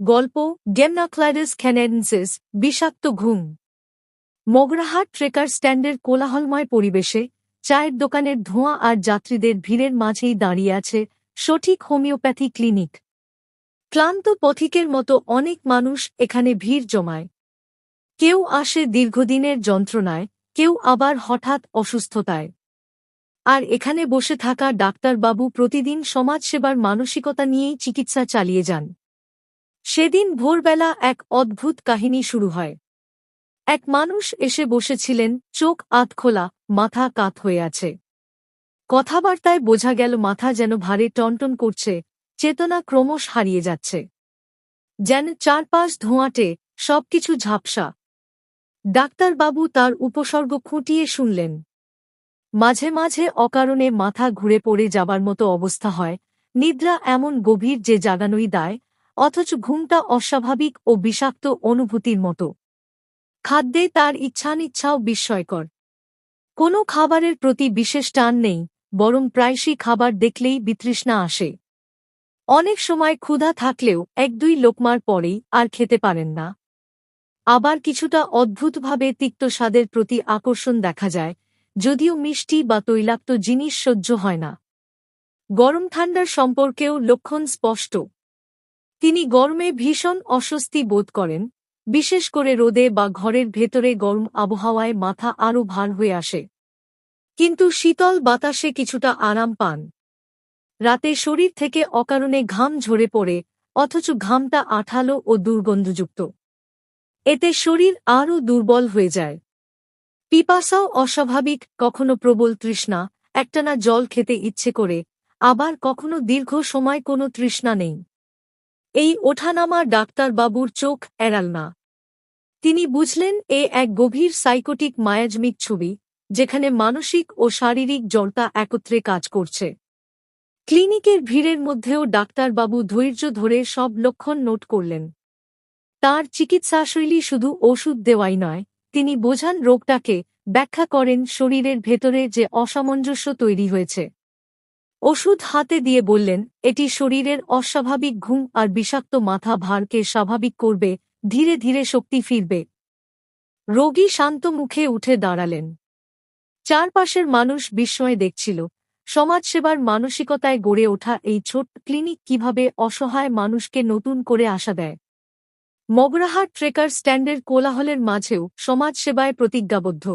গল্প গেমনাক্লাইডাস ক্যানেডেন্সিস বিষাক্ত ঘুম। মগরাহাট ট্রেকার স্ট্যান্ডের কোলাহলময় পরিবেশে চায়ের দোকানের ধোঁয়া আর যাত্রীদের ভিড়ের মাঝেই দাঁড়িয়ে আছে সঠিক হোমিওপ্যাথি ক্লিনিক। ক্লান্ত পথিকের মতো অনেক মানুষ এখানে ভিড় জমায়। কেউ আসে দীর্ঘদিনের যন্ত্রণায়, কেউ আবার হঠাৎ অসুস্থতায়। আর এখানে বসে থাকা ডাক্তারবাবু প্রতিদিন সমাজসেবার মানসিকতা নিয়েই চিকিৎসা চালিয়ে যান। সেদিন ভোরবেলা এক অদ্ভুত কাহিনী শুরু হয়। এক মানুষ এসে বসেছিলেন, চোখ আধখোলা মাথা কাত হয়ে আছে। কথাবার্তায় বোঝা গেল মাথা যেন ভারে টনটন করছে, চেতনা ক্রমশ হারিয়ে যাচ্ছে। যেন চারপাশ ধোঁয়াটে, সবকিছু ঝাপসা। ডাক্তারবাবু তার উপসর্গ খুঁটিয়ে শুনলেন। মাঝে মাঝে অকারণে মাথা ঘুরে পড়ে যাবার মতো অবস্থা হয়, নিদ্রা এমন গভীর যে জাগানোই দায় অথচ ঘুমটা অস্বাভাবিক ও বিষাক্ত অনুভূতির মতো। খাদ্যে তার ইচ্ছানিচ্ছাও বিস্ময়কর। কোনো খাবারের প্রতি বিশেষ টান নেই, বরং প্রায়শই খাবার দেখলেই বিতৃষ্ণা আসে। অনেক সময় ক্ষুধা থাকলেও এক দুই লোকমার পরেই আর খেতে পারেন না। আবার কিছুটা অদ্ভুতভাবে তিক্ত স্বাদের প্রতি আকর্ষণ দেখা যায়, যদিও মিষ্টি বা তৈলাক্ত জিনিস সহ্য হয় না। গরম ঠান্ডার সম্পর্কেও লক্ষণ স্পষ্ট। তিনি গরমে ভীষণ অস্বস্তি বোধ করেন, বিশেষ করে রোদে বা ঘরের ভেতরে গরম আবহাওয়ায় মাথা আরও ভার হয়ে আসে। কিন্তু শীতল বাতাসে কিছুটা আরাম পান। রাতে শরীর থেকে অকারণে ঘাম ঝরে পড়ে, অথচ ঘামটা আঠালো ও দুর্গন্ধযুক্ত। এতে শরীর আরও দুর্বল হয়ে যায়। পিপাসাও অস্বাভাবিক, কখনো প্রবল তৃষ্ণা, একটানা জল খেতে ইচ্ছে করে, আবার কখনো দীর্ঘ সময় কোনো তৃষ্ণা নেই। এই ওঠানামা ডাক্তারবাবুর চোখ এড়াল না। তিনি বুঝলেন, এ এক গভীর সাইকোটিক মায়াজমিক ছবি, যেখানে মানসিক ও শারীরিক জড়তা একত্রে কাজ করছে। ক্লিনিকের ভিড়ের মধ্যেও ডাক্তারবাবু ধৈর্য ধরে সব লক্ষণ নোট করলেন। তার চিকিৎসাশৈলী শুধু ওষুধ দেওয়াই নয়, তিনি বোঝান রোগটাকে ব্যাখ্যা করেন শরীরের ভেতরে যে অসামঞ্জস্য তৈরি হয়েছে। ওষুধ হাতে দিয়ে বললেন, এটি শরীরের অস্বাভাবিক ঘুম আর বিষাক্ত মাথা ভারকে স্বাভাবিক করবে, ধীরে ধীরে শক্তি ফিরবে রোগী শান্ত মুখে উঠে দাঁড়ালেন। চারপাশের মানুষ বিস্ময়ে দেখছিল। সমাজসেবার মানসিকতায় গড়ে ওঠা এই ছোট ক্লিনিক কীভাবে অসহায় মানুষকে নতুন করে আশা দেয়। মগরাহাট ট্রেকার স্ট্যান্ডের কোলাহলের মাঝেও সমাজসেবায় প্রতিজ্ঞাবদ্ধ।